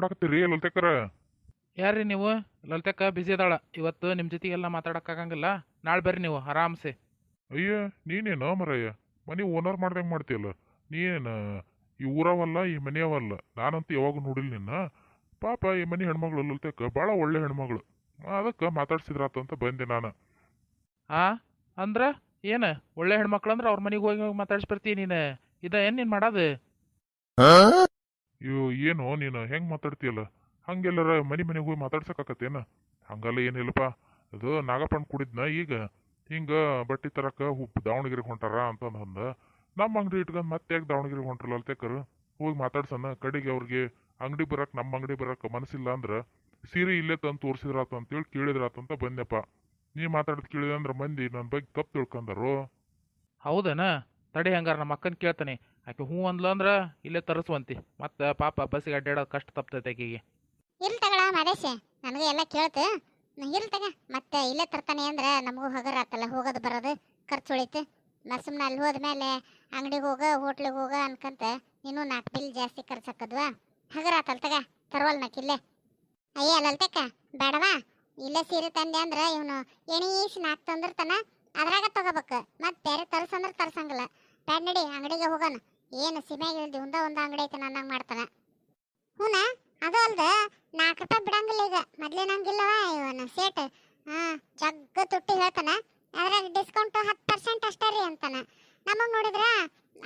ಮಾಡಾಕತ್ತೀರಿ ಲಲಿತಕ್ಕರ? ಯಾರ್ರಿ ನೀವು? ಲಲಿತಕ್ಕ ಬಿಸಿ ಅದಾಳ. ಇವತ್ತು ನಿಮ್ಮ ಜೊತೆಗೆಲ್ಲ ಮಾತಾಡೋಕ್ಕಾಗಂಗಿಲ್ಲ. ನಾಳೆ ಬರ್ರಿ ನೀವು ಆರಾಮ್ಸೆ. ಅಯ್ಯ ನೀನೇನ ಮರಯ್ಯ ಮನೆ ಓನರ್ ಮಾಡ್ದಂಗೆ ಮಾಡ್ತೀಯಲ್ಲ? ನೀನೇನು ಈ ಊರವಲ್ಲ ಈ ಮನೆಯವಲ್ಲ? ನಾನಂತೂ ಯಾವಾಗ ನೋಡಿಲ್ಲ ನಿನ್ನ. ಪಾಪ ಈ ಮನೆ ಹೆಣ್ಮಗಳು ಲಲಿತಕ್ಕ ಭಾಳ ಒಳ್ಳೆ ಹೆಣ್ಮಗಳು. ಅದಕ್ಕೆ ಮಾತಾಡ್ಸಿದ್ರಾತಂತ ಬಂದೆ ನಾನು. ಆ? ಅಂದ್ರ? ಏನು? ಒಳ್ಳೆ ಹೆಣ್ಮಕ್ಳು ಅಂದ್ರೆ ಅವ್ರ ಮನೆಗೆ ಹೋಗಿ ಹೋಗಿ ಮಾತಾಡ್ಸಿ ಬರ್ತೀವಿ ನೀನು? ಇದ ಏನು ನೀನು ಮಾಡೋದು? ಇವು ಏನು, ನೀನು ಹೆಂಗೆ ಮಾತಾಡ್ತೀಯಲ್ಲ? ಹಂಗೆಲ್ಲರ ಮನೆ ಮನೆಗೆ ಹೋಗಿ ಮಾತಾಡ್ಸಕ್ಕಾಕತ್ತೇನ? ಹಂಗಲ್ಲ, ಏನಿಲ್ಲಪ್ಪ. ಅದು ನಾಗಪ್ಪಣ್ಣ ಕುಡಿದ್ನ ಈಗ. ಹಿಂಗೆ ಬಟ್ಟೆ ತರಕ ಉಪ್ಪು ದಾವಣಗೆರೆಗೆ ಹೊಂಟಾರ ಅಂತ ಅಂದ ನಮ್ಮ ಅಂಗಡಿ ಇಟ್ಕೊಂಡು ಮತ್ತೆ ಯಾಕೆ ದಾವಣಗೆರೆಗೆ ಹೊಂಟ್ರಲ್ಲ ಅಲ್ತೇಕರು? ಹೋಗಿ ಮಾತಾಡ್ಸೋಣ ಕಡೆಗೆ ಅವ್ರಿಗೆ ಅಂಗಡಿ ಬರಕ್, ನಮ್ಮ ಅಂಗಡಿ ಬರಕ್ ಮನಸ್ಸಿಲ್ಲ ಅಂದ್ರೆ ಸೀರೆ ಇಲ್ಲೇ ತಂದು ತೋರಿಸಿದ್ರಾತು ಅಂತೇಳಿ ಕೇಳಿದ್ರಾತಂತ ಬಂದೆಪ್ಪ ನೀ ಮಾತಾಡೋದು ಕೇಳಿದೆ ಅಂದ್ರೆ ಮಂದಿ ನನ್ನ ಬಗ್ಗೆ ತಪ್ಪು ತಿಳ್ಕೊಂಡರು ಹೌದನ? ತಡೆ ಹಂಗಾರ ನಮ್ಮ ಅಕ್ಕನ ಕೇಳ್ತಾನೆ. ಆಕೆ ಹ್ಞೂ ಅಂದ್ಲ ಅಂದ್ರೆ ಇಲ್ಲೇ ತರಿಸುವಂತಿ. ಮತ್ತೆ ಪಾಪ ಬಸ್ಸಿಗೆ ಅಡ್ಡಾಡೋದು ಕಷ್ಟ ತಪ್ತೈತೆ ಆಕೆಗೆ. ಇಲ್ಲಿ ತಗಳ ಮಾದೇಶ ನನಗೆ ಎಲ್ಲ ಕೇಳ್ತು. ಇಲ್ಲಿ ತಗ, ಮತ್ತೆ ಇಲ್ಲೇ ತರ್ತಾನೆ ಅಂದ್ರೆ ನಮಗೂ ಹಗರ ಆತಲ್ಲ, ಹೋಗೋದು ಬರೋದು ಖರ್ಚು ಉಳಿತು. ಸುಮ್ಮನೆ ಅಲ್ಲಿ ಹೋದ್ಮೇಲೆ ಅಂಗಡಿಗೆ ಹೋಗ, ಹೋಟ್ಲಿಗೆ ಹೋಗ ಅನ್ಕಂತ ನೀನು ನಾಲ್ಕು ಬಿಲ್ ಜಾಸ್ತಿ ಖರ್ಚಾಕದ್ವಾ ಹಗರ ಆತಲ್ ತಗ ತರವಲ್ ನಾಕಿಲ್ಲೇ ಅಯ್ಯ ಲಲ್ತಕ್ಕ ಬೇಡವಾ? ಇಲ್ಲೇ ಸೀರೆ ತಂದೆ ಅಂದ್ರೆ ಇವನು ಎಣೀಸ್ ನಾಲ್ಕು ತಂದಿರ್ತಾನ, ಅದ್ರಾಗ ತಗೋಬೇಕು. ಮತ್ತೆ ಬೇರೆ ತರ್ಸಂದ್ರೆ ತರ್ಸಂಗಿಲ್ಲ. ಬ್ಯಾಡ್ ನಡಿ, ಅಂಗಡಿಗೆ ಹೋಗೋಣ. ಏನು ಸಿಮ್ಯಾಗ ಇಲ್ದಿ ಒಂದ ಒಂದು ಅಂಗಡಿ ಐತೆ ನನ್ನ ಮಾಡ್ತಾನ. ಹೂನ, ಅದು ಅಲ್ದ ನಾಲ್ಕು ರೂಪಾಯಿ ಬಿಡಂಗಿಲ್ಲ ಈಗ. ಮೊದ್ಲೇನಂಗಿಲ್ಲವ ಇವನು ಸೇಟ್ ಹಾ, ಜಗ್ಗ ತುಟ್ಟಿ ಹೇಳ್ತಾನ. ಅದ್ರಾಗ ಡಿಸ್ಕೌಂಟ್ ಹತ್ತು ಪರ್ಸೆಂಟ್ ಅಷ್ಟೇ ರೀ ಅಂತಾನ. ನಮಗ್ ನೋಡಿದ್ರ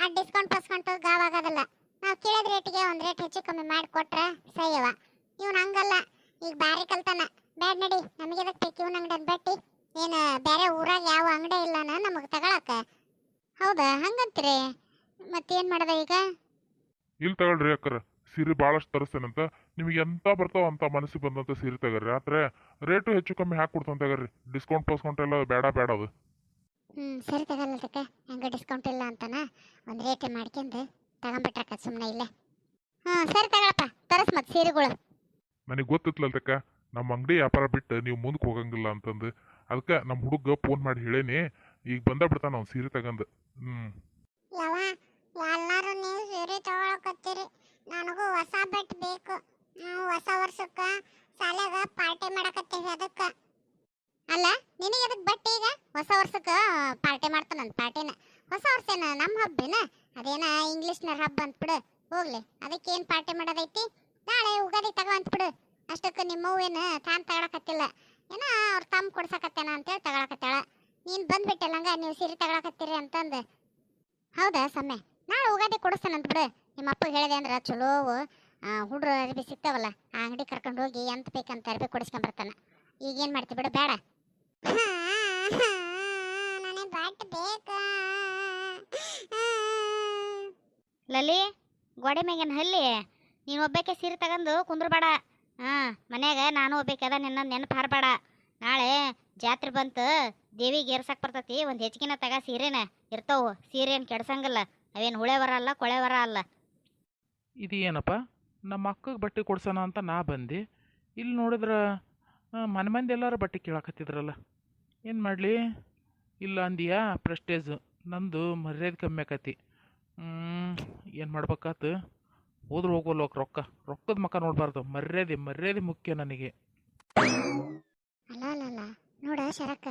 ಆ ಡಿಸ್ಕೌಂಟ್ ಪಸ್ಕೌಂಟ್ ಗಾವಾಗೋದಿಲ್ಲ ನಾವು ಕೇಳಿದ ರೇಟಿಗೆ ಒಂದು ರೇಟ್ ಹೆಚ್ಚು ಕಮ್ಮಿ ಮಾಡಿ ಕೊಟ್ರೆ ಸೈಯವ ಇವ್ನು ಹಂಗಲ್ಲ. ಈಗ ಬಾರಿ ಕಲ್ತಾನ. ಬ್ಯಾಡ್ ನಡಿ, ನಮಗೆ ಬೇಕು ಇವನ್ ಅಂಗಡಿ ಬಟ್ಟಿ? ಏನು ಬೇರೆ ಊರಾಗ ಯಾವ ಅಂಗಡಿ ಇಲ್ಲನ ನಮಗೆ ತಗೊಳಕ್ಕೆ ಹೌದಾ, ಹಂಗಂತೀರಿ? ಮತ್ತೇನ್ ಮಾಡದ ಈಗ? ಇಲ್ಲಿ ತಗೊಳ್ರಿ ಅಕ್ಕರ ಸೀರೆ ಭಾಳಷ್ಟು ತರಿಸ್ತೇನಂತ ನಿಮಗೆ ಎಂತ ಬರ್ತಾವ ಅಂತ ಮನಸ್ಸಿಗೆ ಬಂದಂತ ಸೀರೆ ತಗರ್ರಿ ಆದ್ರೆ ರೇಟು ಹೆಚ್ಚು ಕಮ್ಮಿ ಹಾಕಿ ಕೊಡ್ತಾನೆ ತಗರ್ರಿ ಡಿಸ್ಕೌಂಟ್ ಪೋಸ್ಕೌಂಟ್ ಎಲ್ಲ ಬೇಡ ಬೇಡ ಅದು. ಹ್ಮ್ ಸರಿ ಅದಕ್ಕೆ ಹಂಗ ಡಿಸ್ಕೌಂಟ್ ಇಲ್ಲ ಅಂತಾನ? ಒಂದ್ ರೇಟ್ ಮಾಡ್ಕೊಂಡು ತಗೊಂಬಿಟ್ರಕ್ಕ ಸುಮ್ಮನೆ ಇಲ್ಲ. ಹಾ ಸರಿ ತಗೊಳಪ್ಪ. ತರಸ್ ಮತ್ತೆ ಸೀರೆಗಳು. ನನಗೆ ಗೊತ್ತಿತ್ಲಲ್ತಕ್ಕ ನಮ್ಮ ಅಂಗಡಿ ವ್ಯಾಪಾರ ಬಿಟ್ಟು ನೀವು ಮುಂದಕ್ಕೆ ಹೋಗಂಗಿಲ್ಲ ಅಂತಂದು. ಅದಕ್ಕೆ ನಮ್ಮ ಹುಡುಗ ಫೋನ್ ಮಾಡಿ ಹೇಳೇನಿ ಈಗ ಬಂದ ಬಿಡ್ತಾನ ಅವ್ನು ಸೀರೆ ತಗಂದು ಹ್ಮ್. ಯಾವ ಎಲ್ಲಾರು ನೀವು ಸೀರೆ ತಗೊಳಕತ್ತೀರಿ ನನಗೂ ಹೊಸ ಬೆಟ್ ಬೇಕು. ನಾವು ಹೊಸ ವರ್ಷಕ್ಕ ಶಾಲ್ಯಾಗ ಪಾರ್ಟಿ ಮಾಡಕತ್ತೀವಿ ಅದಕ್ಕ. ಅಲ್ಲ, ನಿನಗೆ ಅದಕ್ಕೆ ಬಟ್ಟೆ ಈಗ? ಹೊಸ ವರ್ಷಕ್ಕ ಪಾರ್ಟಿ ಮಾಡ್ತಾನಂತ ಪಾರ್ಟಿನ ಹೊಸ ವರ್ಷ ಏನ? ನಮ್ಮ ಹಬ್ಬನ? ಅದೇನ ಇಂಗ್ಲಿಷ್ನ ಹಬ್ಬ ಅಂತ ಬಿಡು. ಹೋಗ್ಲಿ. ಅದಕ್ಕೇನು ಪಾರ್ಟಿ ಮಾಡೋದೈತಿ? ನಾಳೆ ಉಗಾದಿ ತಗೋ ಅಂತಬಿಡು ಅಷ್ಟಕ್ಕೆ ನಿಮ್ಮ ಹೂವೇನು ತಾನ್ ತಗೊಳಕತ್ತಿಲ್ಲ. ಏನೋ ಅವ್ರ ತಮ್ಮ ಕೊಡ್ಸಕತ್ತೇನ ಅಂತೇಳಿ ತಗೊಳಕತ್ತಾಳ. ನೀನು ಬಂದ್ಬಿಟ್ಟಲ್ಲ ಹಂಗ ನೀವು ಸೀರೆ ತಗೊಳಕತ್ತೀರಿ ಅಂತಂದು. ಹೌದಾ ಸಮ್ಮೆ ನಾಳೆ ಉಗಾದಿ ಕೊಡಿಸ್ತಾನಂತ ಬಿಡು. ನಿಮ್ಮ ಅಪ್ಪ ಹೇಳಿದೆ ಅಂದ್ರೆ ಚಲೋ ಹುಡ್ರು ಅರ್ಬಿ ಸಿಗ್ತಾವಲ್ಲ ಆ ಅಂಗಡಿ ಕರ್ಕೊಂಡು ಹೋಗಿ ಎಂತ ಬೇಕಂತ ಅರ್ಬಿ ಕೊಡಿಸ್ಕೊಂಡ್ ಬರ್ತಾನ ಈಗ ಏನ್ ಮಾಡ್ತಿ ಬಿಡು ಬೇಡ. ನನಗೆ ಬಟ್ ಬೇಕಾ? ಲಲಿ ಗೋಡೆ ಮ್ಯಾಗಿನ ಹಲ್ಲಿ ನೀನು ಒಬ್ಬಾಕೆ ಸೀರೆ ತಗೊಂಡು ಕುಂದ್ರಬೇಡ. ಹಾಂ ಮನ್ಯಾಗ ನಾನು ಒಬ್ಬಾಕದ ನಿನ್ನ ನೆನಪು ಹಾರಬೇಡ. ನಾಳೆ ಜಾತ್ರೆ ಬಂತು ದೇವಿಗೆ ಏರ್ಸಕ್ಕೆ ಬರ್ತತಿ ಒಂದು ಹೆಚ್ಚಿಗೆನ ತಗ ಸೀರೆನ ಇರ್ತಾವು. ಸೀರೆ ಏನು ಕೆಡ್ಸಂಗಿಲ್ಲ ಅವೇನು ಹುಳೆ ಬರಲ್ಲ ಅಲ್ಲ ಕೊಳೆ ಬರಲ್ಲ ಅಲ್ಲ. ಇದು ಏನಪ್ಪ? ನಮ್ಮ ಅಕ್ಕಗೆ ಬಟ್ಟೆ ಕೊಡ್ಸೋಣ ಅಂತ ನಾ ಬಂದೆ. ಇಲ್ಲಿ ನೋಡಿದ್ರೆ ಮನೆ ಮಂದಿ ಎಲ್ಲರೂ ಬಟ್ಟೆ ಕೇಳಕತ್ತಿದ್ರಲ್ಲ. ಏನು ಮಾಡಲಿ? ಇಲ್ಲ ಅಂದಿಯಾ? ಪ್ರೆಸ್ಟೇಜು ನಂದು ಮರ್ಯಾದೆ ಕಮ್ಮಿ ಆಕತಿ. ಏನು ಮಾಡ್ಬೇಕಾತು? ಹೋದ್ರೆ ಹೋಗೋಲ್ಲ ರೊಕ್ಕ? ರೊಕ್ಕದ ಮಕ್ಕ ನೋಡಬಾರ್ದು. ಮರ್ಯಾದೆ ಮರ್ಯಾದೆ ಮುಖ್ಯ ನನಗೆ. ಅಲ್ಲ ಅಲ್ಲ ನೋಡ ಶರಕ್ಕ,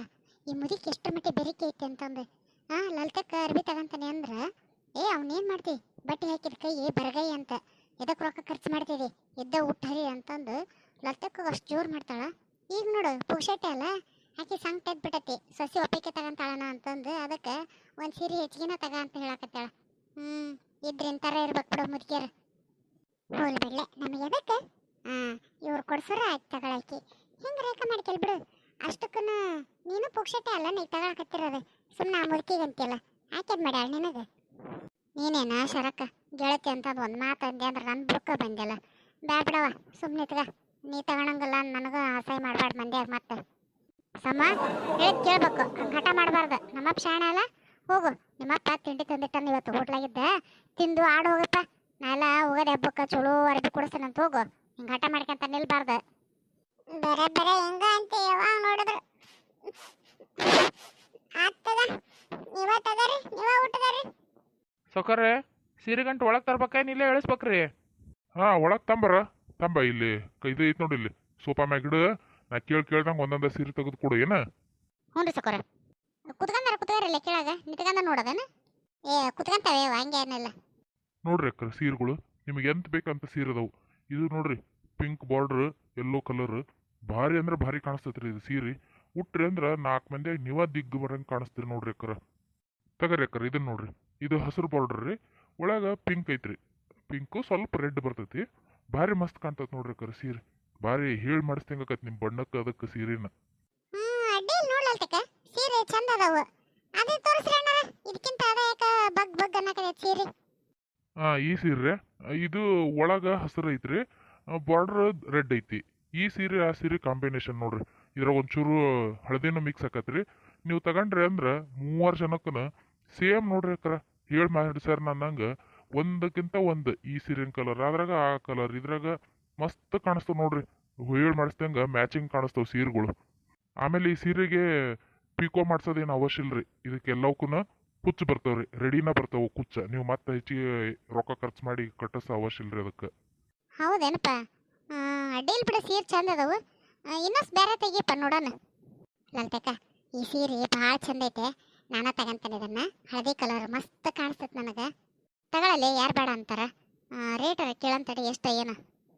ಈ ಮುದಿಕ್ ಎಷ್ಟು ಮಟ್ಟಿ ಬೆರಿಕೆ ಐತೆ ಅಂತಂದು. ಆ, ಲಲಿತಕ್ಕ ಅರ್ಬಿ ತಗಂತಾನೆ ಅಂದ್ರೆ, ಏ, ಅವನೇನ್ ಮಾಡ್ತಿ? ಬಟ್ಟೆ ಹಾಕಿದ ಕೈ ಬರಗೈ ಅಂತ. ಎದಕ್ ರೊಕ್ಕ ಖರ್ಚು ಮಾಡ್ತೀವಿ ಇದ್ದ ಊಟ ಹರಿ ಅಂತಂದು ಲತ್ತಕ್ಕ ಅಷ್ಟು ಜೋರು ಮಾಡ್ತಾಳ. ಈಗ ನೋಡು ಪುಕ್ಷಟೆ ಅಲ್ಲ? ಆಕೆ ಸಂಗ್ ಬಿಟ್ಟತಿ. ಸಸಿ ಒಪ್ಪಿಗೆ ತಗೊಂತಾಳಣ ಅಂತಂದು ಅದಕ್ಕೆ ಒಂದು ಸೀರೆ ಹೆಚ್ಚಿಗೆನ ತಗ ಅಂತ ಹೇಳಕತ್ತಾಳ. ಹ್ಮ್ ಥರ ಇರ್ಬೇಕು ಬಿಡು ಮುದುಕಿಯರು ಹೋಲ್ ಬಿಡ್ಲೆ, ನಮಗೆ ಎದಕ್ಕೆ? ಹಾಂ ಇವ್ರು ಕೊಡ್ಸೋರ ಆಯ್ತು ತಗೊಳಕಿ ಹಿಂಗೆ ರೇಖ ಮಾಡ್ಕೆಲ್ ಬಿಡು? ಅಷ್ಟಕ್ಕೂ ನೀನು ಪುಕ್ಷಟೆ ಅಲ್ಲ, ನೀ ತಗೊಳಕತ್ತಿರೋದು. ಸುಮ್ಮನೆ ಆ ಮುದುಕಿಗೆ ಅಂತಿಲ್ಲ ಆಕೆದ್ ಮಾಡ್ಯಾಳ ನಿನಗೆ? ನೀನೇನ ಶರಕ ಗೆಳತಿ ಅಂತ ಒಂದು ಮಾತು ಅಂದೆ ಅಂದ್ರೆ ನನ್ನ ಬುಕ್ಕ ಬಂದಿಲ್ಲ ಬ್ಯಾಡ ಬಿಡವ ಸುಮ್ಮನೆ ನೀ ತಗೊಳಂಗಿಲ್ಲ ನನಗೂ ಅಸಹ್ಯ ಮಾಡಬಾರ್ದು ಮಂದ್ಯಾಗ ಮತ್ತೆ. ಸಮ ಹೇಳಿದ್ ಕೇಳ್ಬೇಕು. ಹಂಗ್ ಹಠ ಮಾಡಬಾರ್ದು. ನಮ್ಮಪ್ಪ ಶಾಣ ಅಲ್ಲ? ಹೋಗು. ನಿಮ್ಮಪ್ಪ ತಿಂಡಿ ತಂದಿಟ್ಟಾನ ಇವತ್ತು ಹೋಟ್ಲಾಗಿದ್ದ. ತಿಂದು ಆಡು ಹೋಗಪ್ಪ. ನಾಳೆಲ್ಲ ಹೋಗೋದು ಹಬ್ಬಕ್ಕೆ ಚಲೋ ಅರಬಿ ಕೊಡಿಸ್ತಾನಂತ ಹೋಗು ಹಿಂಗೆ. ಹಠ ಮಾಡ್ಕೊಂತ ನಿಲ್ಬಾರ್ದು. ಬೇರೆ ಬೇರೆ ಹೆಂಗ ಅಂತ ಯಾವಾಗ ನೋಡಿದ್ರು. ಆಗ್ತದ? ನೀವ ತಗರಿ ನೀವ ಊಟದಾರಿ? ಸೌಕರ್ಯ ಸೀರೆ ಗಂಟು ಒಳಗೆ ತರ್ಬೇಕೇನು ಇಲ್ಲೇ ಇಳಿಸ್ಬೇಕ್ರಿ ಹಾಂ ಒಳಗೆ ತಂಬರ. ತಂಬ ಇಲ್ಲಿ ಕೈ ಇದು ಐತ್ ನೋಡಿ ಇಲ್ಲಿ. ಸೋಫಾ ಮ್ಯಾಗ ಇಡು. ನಾ ಕೇಳಿ ಕೇಳ್ದಂಗೆ ಒಂದೊಂದ ಸೀರೆ ತೆಗೆದು ಕೊಡು ಏನ? ಹ್ಞೂ ರೀ ಸಕೋರ ಕುತ್ಕಂದಾರ ಕುತ್ಕಾರಿಲ್ಲ ಕೇಳಾಗ. ನಿತ್ಕಂದ ನೋಡೋದೇನ? ಏ ಕುತ್ಕಂತಾವೆ ಹಂಗೇನಿಲ್ಲ ಹಂಗೆ ಏನಿಲ್ಲ. ನೋಡ್ರಿ ಅಕ್ಕ ಸೀರೆಗಳು. ನಿಮಗೆ ಎಂತ ಬೇಕಂತ ಸೀರೆ ಅದಾವು. ಇದು ನೋಡ್ರಿ ಪಿಂಕ್ ಬಾರ್ಡ್ರ್ ಯೆಲ್ಲೋ ಕಲರ್. ಭಾರಿ ಅಂದ್ರೆ ಭಾರಿ ಕಾಣಿಸ್ತೈತ್ರಿ ಇದು ಸೀರೆ. ಉಟ್ರಿ ಅಂದ್ರೆ ನಾಲ್ಕು ಮಂದಿ ನೀವ ದಿಗ್ಗು ಬರಂಗೆ ಕಾಣಿಸ್ತೀರಿ ನೋಡ್ರಿ ಅಕ್ಕರ ತಗರಿ ಅಕ್ಕರ ಇದನ್ನ ನೋಡ್ರಿ. ಇದು ಹಸಿರು ಬಾರ್ಡರ್ ರೀ. ಒಳಗೆ ಪಿಂಕ್ ಐತ್ರಿ. ಪಿಂಕು ಸ್ವಲ್ಪ ರೆಡ್ ಬರ್ತೈತಿ. ಭಾರಿ ಮಸ್ತ್ ಕಾಣ್ತೈತಿ ನೋಡ್ರಿ ಅಕ್ಕರ ಸೀರೆ. ಭಾರಿ ಹೇಳಿ ಮಾಡಿಸ್ದಂಗ ನಿಮ್ಮ ನಿಮ್ ಬಣ್ಣಕ್ಕೆ ಅದಕ್ಕೆ ಸೀರೆನ. ಸೀರೆ ಚಂದ ಅದಾವು. ಅದೇ ತೋರಿಸ್ರಿ ಅಣ್ಣ ಇದಕ್ಕಿಂತ ಅದ ಯಾಕ ಬಗ್ ಬಗ್ ಅನ್ನಕತ್ತೈತಿ ಸೀರೆ. ಆ ಈ ಸೀರೆ. ಇದು ಒಳಗ ಹಸಿರು ಐತ್ರಿ. ಬಾರ್ಡರ್ ರೆಡ್ ಐತಿ. ಈ ಸೀರೆ ಆ ಸೀರೆ ಕಾಂಬಿನೇಷನ್ ನೋಡ್ರಿ. ಇದ್ರಾಗ ಒಂಚೂರು ಹಳದಿನೂ ಮಿಕ್ಸ್ ಆಕತ್ರಿ. ನೀವು ತಗೊಂಡ್ರಿ ಅಂದ್ರೆ ಮೂವರು ಜನಕ್ಕನ ಸೇಮ್ ನೋಡ್ರಿ ಅಕ್ಕಾರ ಹೇಳ್ ಸರ್ ನನ್ನಂಗ ಒಂದಕ್ಕಿಂತ ಒಂದು ಈ ಸೀರಿನ ಕಲರ್ ಅದ್ರಾಗ ಆ ಕಲರ್ ಇದ್ರಾಗ ಮಸ್ತ್ ಕಾಣಿಸ್ತಾವ ನೋಡ್ರಿ. ಹೇಳ್ ಮಾಡಿಸ್ದಂಗ ಮ್ಯಾಚಿಂಗ್ ಕಾಣಿಸ್ತಾವ ಸೀರೆಗಳು. ಆಮೇಲೆ ಈ ಸೀರೆಗೆ ಪಿಕೋ ಮಾಡ್ಸೋದೇನು ಅವಶ್ಯ ಇಲ್ರಿ. ಇದಕ್ಕೆಲ್ಲವಕ್ಕೂ ಕುಚ್ಚು ಬರ್ತಾವ್ರಿ ರೆಡಿನ ಬರ್ತಾವ ಕುಚ್ಚ ನೀವು ಮತ್ತೆ ಹೆಚ್ಚಿಗೆ ರೊಕ್ಕ ಖರ್ಚು ಮಾಡಿ ಕಟ್ಟಿಸ ಅವಶ್ಯ ಇಲ್ರಿ ಅದಕ್ಕೆ. ಹೌದೇನಪ್ಪ? ಅಡ್ಡಿಲ್ ಬಿಡ, ಸೀರೆ ಚಂದ ಅದಾವು. ಇನ್ನಷ್ಟು ಬೇರೆ ತೆಗಿಯಪ್ಪ ನೋಡೋಣ. ಈ ಸೀರೆ ಭಾಳ ಚಂದ ಐತೆ ನಾನ ತಗೊಂತೇನೆ ಇದನ್ನ. ಹಳದಿ ಕಲರ್ ಮಸ್ತ್ ಕಾಣಿಸ್ತೈತೆ ನನಗೆ. ತಗೊಳ್ಳಲಿ ಯಾರು ಬೇಡ ಅಂತಾರ. ರೇಟ್ ಕೇಳಂತಡಿ ಎಷ್ಟು ಏನು.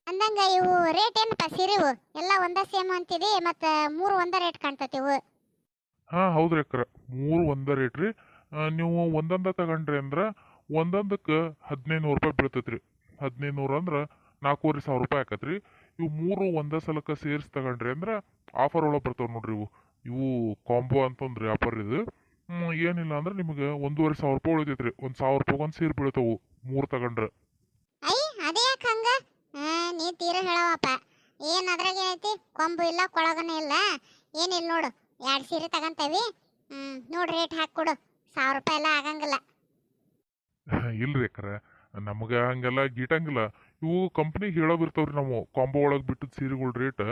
ಅಂದಂಗ ಇವು ರೇಟ್ ಏನಪ್ಪ ಸೀರೆವು ಎಲ್ಲ ಒಂದ ಸೇಮ್ ಅಂತಿದೆ ಮತ್ತು ಮೂರು ಒಂದ ರೇಟ್ ಕಾಣ್ತತಿ ಇವು? ಹಾ, ಹೌದ್ರಿ ಅಕ್ಕರ. ಮೂರು ಒಂದ ರೇಟ್ ರೀ. ನೀವು ಒಂದೊಂದ ತಗೊಂಡ್ರಿ ಅಂದ್ರ ಒಂದೊಂದಕ್ಕೆ ಹದಿನೈದು ನೂರು ರೂಪಾಯಿ ಬೀಳ್ತೈತ್ರಿ. ಹದಿನೈದು ನೂರು ಅಂದ್ರೆ ನಾಲ್ಕೂವರೆ ಸಾವಿರ ರೂಪಾಯಿ ಆಕತ್ರಿ. ಇವು ಮೂರು ಒಂದೇ ಸಲಕ್ಕೆ ಸೇರಿಸಿ ತಗೊಂಡ್ರಿ ಅಂದ್ರ ಆಫರ್ ಒಳಗೆ ಬರ್ತಾವೆ ನೋಡ್ರಿ ಇವು. ಇವು ಕಾಂಬೋ ಅಂತಂದ್ರಿ ಆಫರ್ ಇದು. ಏನಿಲ್ಲ ಅಂದ್ರೆ ನಿಮಗೆ ಒಂದೂವರೆ ಸಾವಿರ ರೂಪಾಯಿ ಉಳಿತೈತ್ರಿ. ಒಂದು ಸಾವಿರ ರೂಪಾಯಿ ಒಂದು ಸೀರೆ ಬೀಳ್ತಾವು ಮೂರು ತಗೊಂಡ್ರೆ. ಐ ಅದೇ ಯಾಕೆ ಹಂಗ? ಆ, ನೀ ತೀರ ಹೇಳವಪ್ಪ ಏನ್ ಅದ್ರಾಗ ಏನೈತಿ? ಕೊಂಬು ಇಲ್ಲ ಕೊಳಗನ ಇಲ್ಲ. ಏನಿಲ್ಲ ನೋಡು ಎರಡು ಸೀರೆ ತಗಂತೇವಿ. ಹ್ಮ್ ನೋಡ್ ರೇಟ್ ಹಾಕ್ಕೊಡು ಸಾವಿರ ರೂಪಾಯಿ ಎಲ್ಲ ಆಗಂಗಿಲ್ಲ. ಇಲ್ರಿ ಅಕ್ಕರ ನಮಗೆ ಹಂಗೆಲ್ಲ ಗೀಟಂಗಿಲ್ಲ. ಇವು ಕಂಪ್ನಿಗೆ ಹೇಳೋದಿರ್ತಾವ್ರಿ ನಾವು ಕಾಂಬೋ ಒಳಗೆ ಬಿಟ್ಟಿದ್ ಸೀರೆಗಳ ರೇಟ್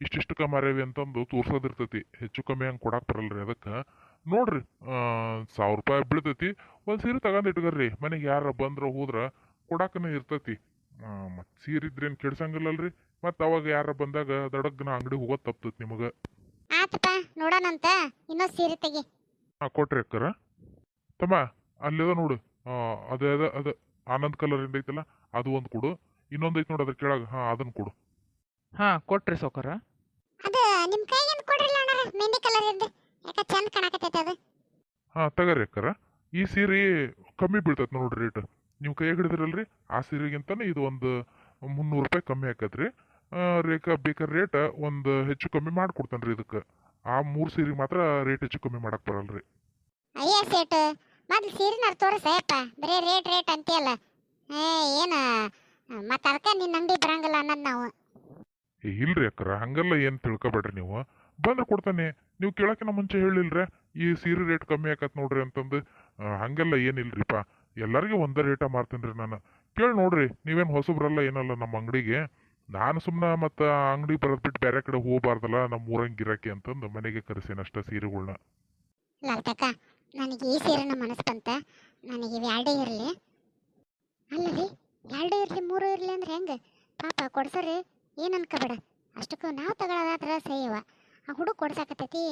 ಇಷ್ಟಿಷ್ಟು ಮಾರ್ಯಾವಿ ಅಂತಂದು ತೋರ್ಸೋದಿರ್ತೈತಿ ಹೆಚ್ಚು ಕಮ್ಮಿ ಹಂಗೆ ಕೊಡಾಕ್ ಬರಲ್ರಿ ಅದಕ್ಕೆ. ನೋಡ್ರಿ. ಸಾವಿರ ರೂಪಾಯಿ ಬೀಳ್ತೈತಿ. ಒಂದು ಸೀರೆ ತಗೊಂಡ್ ಇಟ್ಕರ್ರಿ. ಮನೆಗೆ ಯಾರ ಬಂದ್ರ ಹೋದ್ರ ಕೊಡಾಕನ ಇರ್ತೈತಿ. ಮತ್ತು ಸೀರೆ ಇದ್ರೇನು ಕೆಡ್ಸಂಗಿಲ್ಲಲ್ರಿ. ಮತ್ತು ಅವಾಗ ಯಾರ ಬಂದಾಗ ದಡಗ್ನ ಅಂಗಡಿ ಹೋಗೋದು ತಪ್ತೈತಿ ನಿಮಗೆ. ಆತಪ್ಪ ನೋಡೋಣಂತ. ಇನ್ನೊಂದು ಸೀರೆ ತೆಗಿ. ಹಾಂ ಕೊಟ್ರಿ ಅಕ್ಕರ. ತಮ್ಮ ಅಲ್ಲಿದ ನೋಡು. ಅದೇ ಅದ ಅದ ಆನಂದ್ ಕಲರ್ ಐತಲ್ಲ ಅದು ಒಂದು ಕೊಡು. ಇನ್ನೊಂದು ಐತಿ ನೋಡು ಅದ್ರ ಕೆಳಗೆ. ಹಾಂ ಅದನ್ನ ಕೊಡು. ಹಾಂ ಕೊಟ್ರಿ ಸೌಕರ ಅದು ನಿಮ್ಮ ಕೈಗೆ ಕೊಡ್ರಿಲ್ಲ ಅಣ್ಣ ಮೆಹಂದಿ ಕಲರ್ ಇದ್ದು ಯಾಕ ಚಂದ ಕಾಣಕತ್ತೈತೆ ಅದು. ಹಾಂ ತಗರಿ ಅಕ್ಕರ. ಈ ಸೀರೆ ಕಮ್ಮಿ ಬೀಳ್ತೈತೆ ನೋಡ್ರಿ ರೇಟ್ ನೀವು ಕೈ ಹಿಡಿದ್ರಲ್ರಿ ಆ ಸೀರೆಗಿಂತನೇ ಇದು ಒಂದು ಮುನ್ನೂರು ರೂಪಾಯಿ ಕಮ್ಮಿ ಆಕತ್ರಿ. ರೇಖಾ ಬೇಕಾದ್ರೆ ರೇಟ್ ಒಂದು ಹೆಚ್ಚು ಕಮ್ಮಿ ಮಾಡ್ಕೊಡ್ತಾನೆ ರೀ ಇದಕ್ಕೆ. ಆ ಮೂರು ಸೀರೆಗೆ ಮಾತ್ರ ರೇಟ್ ಹೆಚ್ಚು ಕಮ್ಮಿ ಮಾಡಕ್ ಬರಲ್ರಿ. ಅಯ್ಯ ಸೇಟ್ ಮೊದ್ಲು ಸೀರೆನಾರು ತೋರಿಸಪ್ಪ ಬರೀ ರೇಟ್ ರೇಟ್ ಅಂತೀಯಲ್ಲ. ಏ ಏನು ಮತ್ತೆ ಅದಕ್ಕೆ ನಿನ್ನ ಅಂಗಡಿ ಬರಂಗಿಲ್ಲ ಅನ್ನೋದು ನಾವು. ಏ, ಇಲ್ರಿ ಅಕ್ಕರ ಹಂಗಲ್ಲ ಏನು ತಿಳ್ಕೊಬೇಡ್ರಿ ನೀವು. ಬಂದ್ರೆ ಕೊಡ್ತಾನೆ. ನೀವು ಕೇಳಕ್ಕಿನ ಮುಂಚೆ ಹೇಳಿಲ್ರೆ, ಈ ಸೀರೆ ರೇಟ್ ಕಮ್ಮಿ ಆಕತ್ ನೋಡ್ರಿ ಅಂತಂದು. ಹಂಗೆಲ್ಲ ಏನಿಲ್ರಿಪ್ಪ ಎಲ್ಲರಿಗೂ ಒಂದೇ ರೇಟ ಮಾರ್ತೀನಿ ರೀ ನಾನು. ಕೇಳಿ ನೋಡ್ರಿ, ನೀವೇನು ಹೊಸಬ್ರಲ್ಲ ಏನಲ್ಲ ನಮ್ಮ ಅಂಗಡಿಗೆ. ನಾನು ಸುಮ್ಮನೆ ಮತ್ತು ಅಂಗಡಿ ಬರೋದು ಬಿಟ್ಟು ಬೇರೆ ಕಡೆ ಹೋಗಬಾರ್ದಲ್ಲ ನಮ್ಮ ಊರಂಗೆ ಗಿರಾಕಿ ಅಂತಂದು ಮನೆಗೆ ಕರೆಸೇನಷ್ಟೇ ಸೀರೆಗಳನ್ನ ನನಗೆ ಈ ಸೀರೆನ ನನಗೆ ಎರಡೇ ಇರಲಿ. ಎರಡು ಮೂರು ಇರಲಿ ಅಂದ್ರೆ ಹೆಂಗೆ? ಪಾಪ ಕೊಡ್ಸರಿ, ಏನು ಅನ್ಕೋಬೇಡ. ಅಷ್ಟಕ್ಕೂ ನಾವು ತಗೊಳ್ಳೋದಾದ್ರೆ ಸಹಿಯವ ಆ ಹುಡುಗ ಕೊಡ್ಸಾಕತ್ತೈತಿ.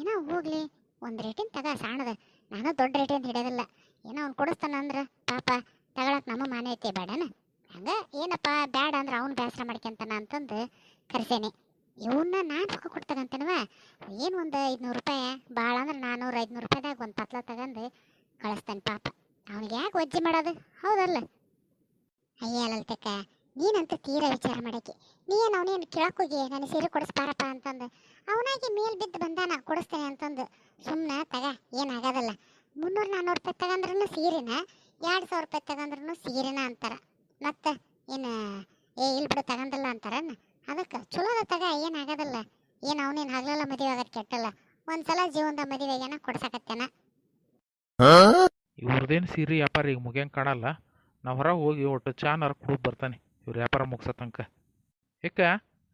ಏನೋ ಹೋಗ್ಲಿ, ಒಂದು ರೇಟಿನ ತಗ ಸಾಣದ. ನಾನು ದೊಡ್ಡ ರೇಟಿಂದ ಹಿಡಿಯೋದಿಲ್ಲ. ಏನೋ ಅವ್ನು ಕೊಡಿಸ್ತಾನ ಅಂದ್ರೆ ಪಾಪ ತಗೊಳಕ್ ನಮ್ಮ ಮಾನ ಐತಿ, ಬೇಡನ? ಹಂಗ ಏನಪ್ಪ, ಬ್ಯಾಡ ಅಂದ್ರೆ ಅವ್ನು ಬೇಸರ ಮಾಡ್ಕೊಂತಾನ ಅಂತಂದು ಕರ್ಸೇನಿ. ಇವನ್ನ ನಾನು ರೊಕ್ಕ ಕೊಟ್ಟು ತಗಂತೇನವ ಏನು ಒಂದು ಐದುನೂರು ರೂಪಾಯಿ? ಭಾಳ ಅಂದ್ರೆ ನಾನ್ನೂರು ಐದುನೂರು ರೂಪಾಯಿದಾಗ ಒಂದು ಪತ್ಲ ತಗೊಂಡು ಕಳಿಸ್ತಾನೆ ಪಾಪ. ಅವ್ನಿಗೆ ಯಾಕೆ ಒಜ್ಜಿ ಮಾಡೋದು? ಹೌದಲ್ಲ? ಅಯ್ಯ ಲಲಿತಕ್ಕ, ನೀನಂತ ತೀರಾ ವಿಚಾರ ಮಾಡಕ್ಕೆ. ನೀನು ಅವನೇನು ಕೇಳಕ್ಕೋಗಿ ನನಗೆ ಸೀರೆ ಕೊಡಿಸ್ಬಾರಪ್ಪ ಅಂತಂದು ಅವನಾಗಿ ಮೇಲ್ ಬಿದ್ದು ಬಂದಾನ, ಕೊಡಿಸ್ತೇನೆ ಅಂತಂದು. ಸುಮ್ಮನೆ ತಗ, ಏನಾಗೋದಲ್ಲ. ಮುನ್ನೂರು ನಾನ್ನೂರು ರೂಪಾಯಿ ತಗಂದ್ರೂ ಸೀರೆನ? ಎರಡು ಸಾವಿರ ರೂಪಾಯಿ ತಗಂದ್ರೂ ಸೀರೆನ ಅಂತಾರೆ. ಮತ್ತೆ ಏನು, ಏ ಇಲ್ಲಿ ಬಿಡು ತಗೊಂಡಲ್ಲ ಅಂತಾರನ್ನ ಅದಕ್ಕೆ, ಚಲೋದ ತಗ, ಏನಾಗೋದಲ್ಲ. ಏನು, ಅವನೇನು ಹಗಲೆಲ್ಲ ಮದುವೆ ಆಗೋದು ಕೆಟ್ಟಲ್ಲ. ಒಂದ್ಸಲ ಜೀವನದ ಮದುವೆಗೇನ ಕೊಡ್ಸಕತ್ತೇನ. ಇವ್ರದೇನು ಸೀರೆ ವ್ಯಾಪಾರ ಈಗ ಮುಗಿಯಂಗೆ ಕಾಣಲ್ಲ. ನಾವು ಹೊರಗೆ ಹೋಗಿ ಒಟ್ಟು ಚಾನರ್ ಕುಡಿದು ಬರ್ತಾನೆ. ಇವ್ರ ವ್ಯಾಪಾರ ಮುಗಿಸೋ ತನಕ ಏಕ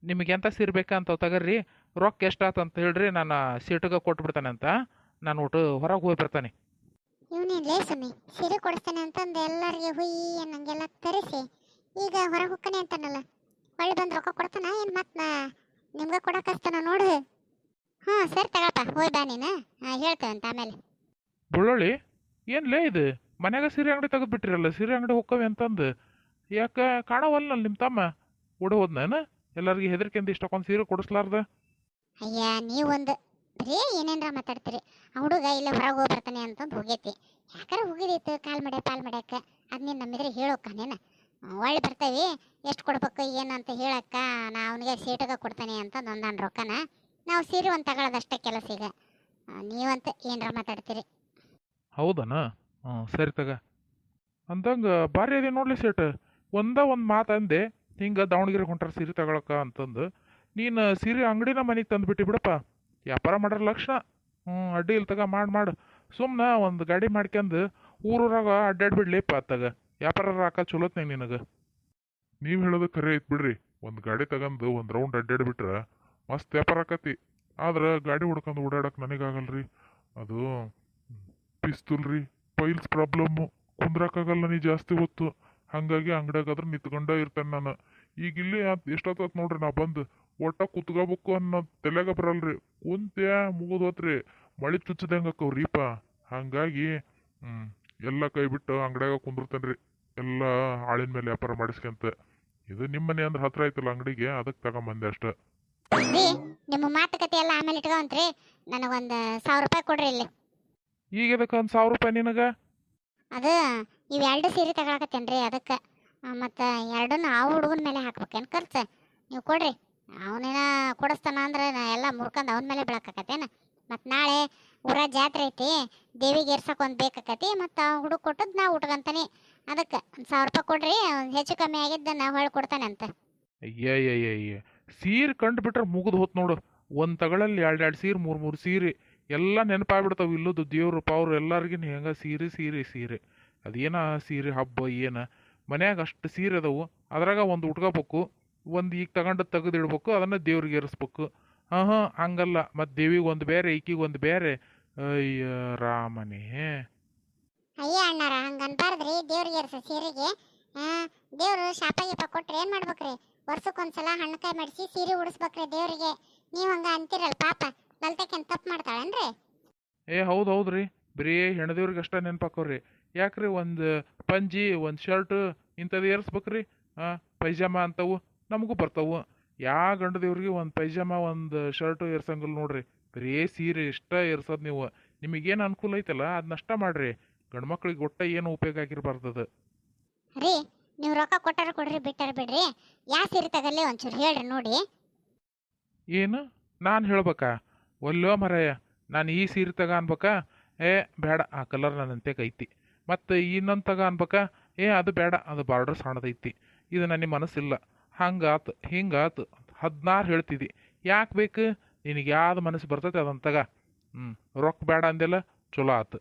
ನಿಮಗೆ ಎಂಥ ಸೀರೆ ಬೇಕಂತ ತಗರ್ರಿ ರೊಕ್ಕ ಎಷ್ಟಾತ ಅಂತ ಹೇಳ್ರಿ ನಾನು ಸೀಟಿಗೆ ಕೊಟ್ಬಿಡ್ತಾನೆ ಅಂತ. ನಾನು ಊಟ ಹೊರಗೆ ಹೋಗಿ ಬರ್ತಾನೆ. ಇವನೇನ್ ಲೇ ಸುಮ್ಮಿ ಸೀರೆ ಕೊಡಿಸ್ತಾನೆ ಅಂತಂದು ಎಲ್ಲರಿಗೆ ಹುಯ್ಯಿ ಅನ್ನಂಗೆಲ್ಲ ತರಿಸಿ ಈಗ ಹೊರಗೆ ಹೋಗ್ತಾನೆ ಅಂತಾನಲ್ಲ ಒಳ್ಳೆ ಬಂದು ರೊಕ್ಕ ಕೊಡ್ತಾನ ಏನು ಮತ್ತೆ ನಿಮ್ಗೆ ಕೊಡಕ್ಕೆ ಅಷ್ಟನ ನೋಡು. ಹ್ಞೂ ಸರಿ ತಗೊಳಪ್ಪ ಹೋಯ್ ಬಾ ನೀನು. ಹಾಂ ಅಂತ ಆಮೇಲೆ. ಬುಳ್ಳೊಳ್ಳಿ ಏನ್ಲೇ ಇದು? ಮನ್ಯಾಗ ಸೀರೆ ಅಂಗಡಿ ತೆಗೆದು ಬಿಟ್ಟಿರಲ್ಲ ಸೀರೆ ಅಂಗಡಿ ಹೋಕ್ಕವೆ ಅಂತಂದು. ಯಾಕೆ ಕಾಣವಲ್ಲ ನಿಮ್ಮ ತಮ್ಮ? ಓಡಿ ಹೋದ್ನೇನ ಎಲ್ಲರಿಗೆ ಹೆದರ್ಕೆಂದು ಇಷ್ಟಕ್ಕೊಂದು ಸೀರೆ ಕೊಡಿಸ್ಲಾರ್ದ? ಅಯ್ಯ, ನೀವೊಂದು ಬರೀ ಏನೇನ್ರ ಮಾತಾಡ್ತೀರಿ? ಆ ಹುಡುಗ ಇಲ್ಲೇ ಹೊರಗೆ ಹೋಗಿ ಬರ್ತಾನೆ ಅಂತಂದು ಹೋಗೈತಿ. ಯಾಕಾರ ಹೋಗಿದಿತ್ತು ಕಾಲ್ ಮಾಡ್ಯ, ಪಾಲ್ ಮಾಡ್ಯಾಕ? ಅದು ನೀನು ನಮ್ಮಿದ್ರೆ ಹೇಳೋಕ್ಕ ನೀನು? ಒಳ್ಳೆ ಬರ್ತಾವಿ. ಎಷ್ಟು ಕೊಡ್ಬೇಕು, ಏನು ಅಂತ ಹೇಳಕ್ಕ ನಾ ಅವನಿಗೆ ಸೀಟಗ ಕೊಡ್ತಾನೆ ಅಂತ ಒಂದಾನ್ ರೊಕ್ಕನ. ನಾವು ಸೀರೆ ಒಂದು ತಗೊಳ್ಳೋದಷ್ಟೇ ಕೆಲಸ ಈಗ. ನೀವಂತ ಏನರ ಮಾತಾಡ್ತೀರಿ? ಹೌದನಾ? ಹ್ಞೂ ಸರಿ ತಗ. ಅಂದಂಗೆ ಭಾರಿ ಅದೇ ನೋಡ್ಲಿ ಸೇಟ್ ಒಂದ ಒಂದು ಮಾತು ಅಂದೆ, ಹಿಂಗೆ ದಾವಣಗೆರೆ ಹೊಂಟಾರ ಸೀರೆ ತಗೊಳಕ್ಕ ಅಂತಂದು. ನೀನು ಸೀರೆ ಅಂಗಡಿನ ಮನೆಗೆ ತಂದು ಬಿಟ್ಟು ಬಿಡಪ್ಪ. ವ್ಯಾಪಾರ ಮಾಡೋರ ಲಕ್ಷಣ. ಹ್ಞೂ ಅಡ್ಡಿ ಇಲ್ಲ ತಗ, ಮಾಡಿ, ಮಾಡು. ಸುಮ್ಮನೆ ಒಂದು ಗಾಡಿ ಮಾಡ್ಕೊಂಡು ಊರೂರಾಗ ಅಡ್ಡಾಡ್ಬಿಡ್ಲಿಪ್ಪ ಅತ್ತಾಗ ವ್ಯಾಪಾರ ಹಾಕ ಚಲೋತ್ನಾಗ ನಿನಗೆ. ನೀವು ಹೇಳೋದು ಖರೆ ಐತ್ ಬಿಡ್ರಿ. ಒಂದು ಗಾಡಿ ತಗೊಂಡು ಒಂದು ರೌಂಡ್ ಅಡ್ಡಾಡ್ಬಿಟ್ರೆ ಮಸ್ತ್ ವ್ಯಾಪಾರ ಆಕತಿ. ಆದ್ರೆ ಗಾಡಿ ಹುಡ್ಕೊಂಡು ಓಡಾಡಕ್ಕೆ ನನಗಾಗಲ್ರಿ. ಅದು ಪಿಸ್ತೂಲ್ ರೀ ಪೈಲ್ಸ್ ಪ್ರಾಬ್ಲಮ್ಮು. ಕುಂದ್ರಕ್ಕಾಗಲ್ಲ ನೀ ಜಾಸ್ತಿ ಹೊತ್ತು. ಹಾಗಾಗಿ ಅಂಗಡಿಯಾಗಾದ್ರೆ ನಿಂತ್ಕೊಂಡ ಇರ್ತೇನೆ ನಾನು. ಈಗ ಇಲ್ಲಿ ಎಷ್ಟೊತ್ತು ನೋಡ್ರಿ ನಾ ಬಂದು. ಒಟ್ಟ ಕುತ್ಕೋಬೇಕು ಅನ್ನೋ ತಲೆಗ ಬರಲ್ರಿ. ಕುಂತ್ಯ ಮುಗಿದ್ ಹೋತ್ರಿ. ಮಳಿ ಚುಚ್ಚದಂಗೆ ಅಕ್ಕವ್ರೀಪ ಹಾಗಾಗಿ ಹ್ಞೂ ಎಲ್ಲ ಕೈ ಬಿಟ್ಟು ಅಂಗಡಿಯಾಗ ಕುಂದಿರ್ತೇನೆ ಎಲ್ಲ ಆಳಿನ ಮೇಲೆ ವ್ಯಾಪಾರ ಮಾಡಿಸ್ಕೊಂತ. ಇದು ನಿಮ್ಮನೆ ಅಂದ್ರೆ ಹತ್ರ ಐತಲ್ಲ ಅಂಗಡಿಗೆ ಅದಕ್ಕೆ ತಗೊಂಬಂದೆ ಅಷ್ಟೇ. ನಿಮ್ಮ ಮಾತುಕತೆ ಎಲ್ಲ ಆಮೇಲೆ ಇಟ್ಕೊಂತ್ರಿ. ನನಗೊಂದು ಸಾವಿರ ರೂಪಾಯಿ ಕೊಡ್ರಿ ಇಲ್ಲಿ. ಈಗ ಇದಕ್ಕೆ ಒಂದು ಸಾವಿರ ರೂಪಾಯಿ ನಿನಗೆ? ಅದು ಇವೆರಡು ಸೀರೆ ತಗೊಳಕತ್ತೇನ್ರಿ ಅದಕ್ಕೆ. ಮತ್ತು ಎರಡನ್ನ ಆ ಹುಡುಗನ ಮೇಲೆ ಹಾಕ್ಬೇಕೇನು ಖರ್ಚು? ನೀವು ಕೊಡ್ರಿ. ಅವನೇನ ಕೊಡಿಸ್ತಾನ ಅಂದ್ರೆ ನಾ ಎಲ್ಲ ಮುರ್ಕೊಂಡು ಅವನ ಮೇಲೆ ಬೀಳಕಾಕತ್ತೇನ ಮತ್ತು ನಾಳೆ ಊರ ಜಾತ್ರೆ ಐತಿ, ದೇವಿಗೆ ಏರ್ಸಕ್ಕೆ ಒಂದು ಬೇಕಾಕತಿ ಮತ್ತು ಆ ಹುಡುಗ ಕೊಟ್ಟದ್ದು ನಾ ಉಟ್ಕೊಂತಾನೆ. ಅದಕ್ಕೆ ಒಂದು ಸಾವಿರ ರೂಪಾಯಿ ಕೊಡ್ರಿ ಹೆಚ್ಚು ಕಮ್ಮಿ ಆಗಿದ್ದ ನಾ ಹೊಳ್ಳಿ ಕೊಡ್ತಾನೆ ಅಂತ ಅಯ್ಯಯ್ಯಯ್ಯ, ಸೀರೆ ಕಂಡು ಬಿಟ್ರೆ ಮುಗಿದು ಹೋತ್ ನೋಡು. ಒಂದು ತಗಳಲ್ಲಿ ಎರಡು ಎರಡು ಸೀರೆ, ಮೂರು ಮೂರು ಸೀರೆ, ಎಲ್ಲ ನೆನಪಾಗ್ಬಿಡ್ತಾವೆ ಇಲ್ಲದು ದೇವ್ರ, ಪಾವ್ರು ಎಲ್ಲರಿಗೂ ಹೆಂಗೆ ಸೀರೆ ಸೀರೆ ಸೀರೆ. ಅದೇನ ಸೀರೆ ಹಬ್ಬ, ಏನ? ಮನ್ಯಾಗ ಅಷ್ಟು ಸೀರೆ ಅದಾವು. ಅದ್ರಾಗ ಒಂದು ಉಟ್ಕೋಬೇಕು. ಒಂದು ಈಗ ತಗೊಂಡು ತೆಗೆದಿಡ್ಬೇಕು ಅದನ್ನು ದೇವ್ರಿಗೆ ಏರಿಸ್ಬೇಕು. ಹಾಂ ಹಾಂ ಹಂಗಲ್ಲ. ಮತ್ತು ದೇವಿಗೆ ಒಂದು ಬೇರೆ ಈಕಿಗೆ ಒಂದು ಬೇರೆ. ಅಯ್ಯ ರಾಮನೇ. ಅಯ್ಯ ಅಣ್ಣಾರ ಹಂಗೆ ಅನ್ಬಾರ್ದ್ರಿ ದೇವ್ರಿಗೆ ಏರ್ಸ ಸೀರೆಗೆ. ದೇವ್ರು ಶಾಪ ಗೀಪ ಕೊಟ್ರೆ ಏನು ಮಾಡ್ಬೇಕ್ರಿ? ವರ್ಷಕ್ಕೊಂದ್ಸಲ ಹಣ್ಣುಕಾಯಿ ಮಾಡಿಸಿ ಸೀರೆ ಉಡಿಸ್ಬೇಕ್ರಿ ದೇವ್ರಿಗೆ. ನೀವು ಹಂಗೆ ಅಂತೀರಲ್ಲ ಪಾಪ. ಲಲ್ತಕ್ಕೇನು ತಪ್ಪು ಮಾಡ್ತಾಳೇನ್ರಿ? ಏ ಹೌದು ಹೌದು ರೀ ಬರೀ ಹೆಣ್ದೇವ್ರಿಗೆ ಅಷ್ಟೇ ನೆನಪಾಕವ್ರಿ ಯಾಕ್ರಿ ಒಂದು ಪಂಜಿ ಒಂದು ಶರ್ಟ್ ಇಂಥದ್ದು ಏರಿಸ್ಬೇಕ್ರಿ? ಹಾಂ ಪೈಜಾಮ ಅಂತವು. ನಮಗೂ ಬರ್ತಾವು. ಯಾ ಗಂಡ ದೇವ್ರಿಗೆ ಒಂದು ಪೈಜಾಮ ಒಂದು ಶರ್ಟು ಏರ್ಸಂಗಿಲ್ಲ ನೋಡ್ರಿ. ಬರೀ ಸೀರೆ ಇಷ್ಟ ಏರ್ಸೋದು ನೀವು. ನಿಮಗೇನು ಅನುಕೂಲ ಐತಲ್ಲ ಅದನ್ನಷ್ಟ ಮಾಡ್ರಿ. ಗಂಡು ಮಕ್ಳಿಗೆ ಒಟ್ಟ ಏನು ಉಪಯೋಗ ಆಗಿರ್ಬಾರ್ದದು ರೀ ನೀವು ರೊಕ್ಕ ಕೊಟ್ಟಾರ ಕೊಡ್ರಿ ಬಿಟ್ಟಾರ ಬಿಡ್ರಿ. ಯಾ ಸೀರೆ ತಗಲ್ಲಿ ಒಂಚೂರು ಹೇಳ್ರಿ ನೋಡಿ. ಏನು? ನಾನು ಹೇಳ್ಬೇಕಾ? ಒಲ್ಲೋ ಮರಯ್ಯ ನಾನು ಈ ಸೀರೆ ತಗ ಅನ್ಬೇಕಾ? ಏ ಬೇಡ ಆ ಕಲರ್ ನನ್ನಂತೆ ಐತಿ. ಮತ್ತು ಇನ್ನೊಂದು ತಗ ಅನ್ಬೇಕಾ? ಏ ಅದು ಬೇಡ ಅದು ಬಾರ್ಡರ್ ಸಣ್ಣದೈತಿ. ಇದು ನನ್ನ ಮನಸ್ಸಿಲ್ಲ. ಹಂಗಾತು, ಹಿಂಗಾತು ಹದಿನಾರು ಹೇಳ್ತಿದ್ದಿ ಯಾಕೆ ಬೇಕು? ನಿನಗೆ ಯಾವ್ದು ಮನಸ್ಸು ಬರ್ತೈತೆ ಅದನ್ನು ತಗ ಹ್ಞೂ ರೊಕ್ಕ ಬೇಡ ಅಂದೆಲ್ಲ, ಚಲೋ ಆತು.